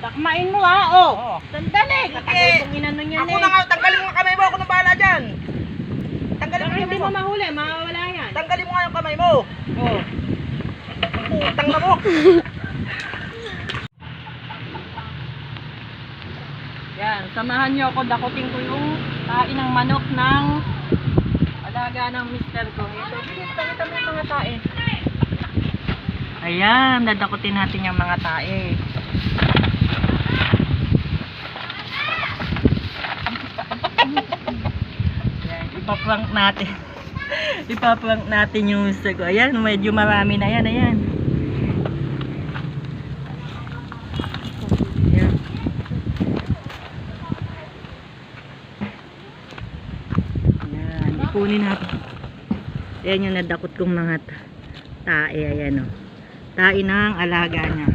Takmain mo ha, oh. Oo. Sandali, katagal kong inano niyan Ako eh. na nga, tanggalin mo nga kamay mo, ako na bahala dyan. Tanggalin mo Baka hindi kamay mo mo. mahuli, mawawala yan. Tanggalin mo nga yung kamay mo. Oh. Putang na mo. Yan, samahan niyo ako, dakutin ko yung tae ng manok ng alaga ng mister ko. Ito, bilis, pakita mo yung mga tae. Ayan, dadakutin natin yung mga tae. Ipaprank natin. ipaprank natin yung mister ko. Ayan, medyo marami na yan, ayan. Ayan. Ipunin natin. Ayan yung nadakot kong mga ta- tae. Ayan o. Tae ng alaga niya.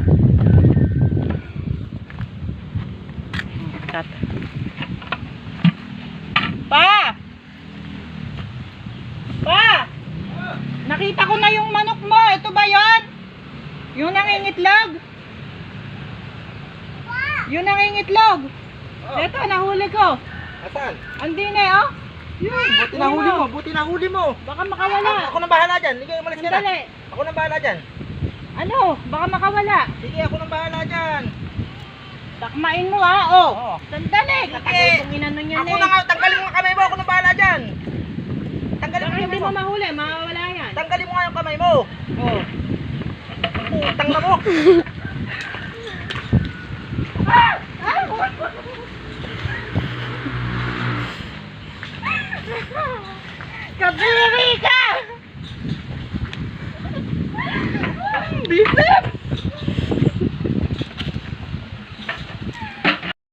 Cut. Pa! Nakita ko na yung manok mo. Ito ba yon? Yung nangingitlog? Yung nangingitlog? Ito, nahuli ko. Asan? Andi na eh, oh. Yun, buti na huli mo, buti na huli mo. Baka Ako, makawala. ako na bahala dyan. Sige, umalis ka na. Ako na bahala dyan. Ano? Baka makawala. Sige, ako na bahala dyan. Takmain mo ha, oh. Oo. Sandali. Katagal kong inano niyan Ako na nga, tanggalin mo kamay mo, Tanggalin mo nga yung kamay mo. Oh. Putang na mo. Gabi!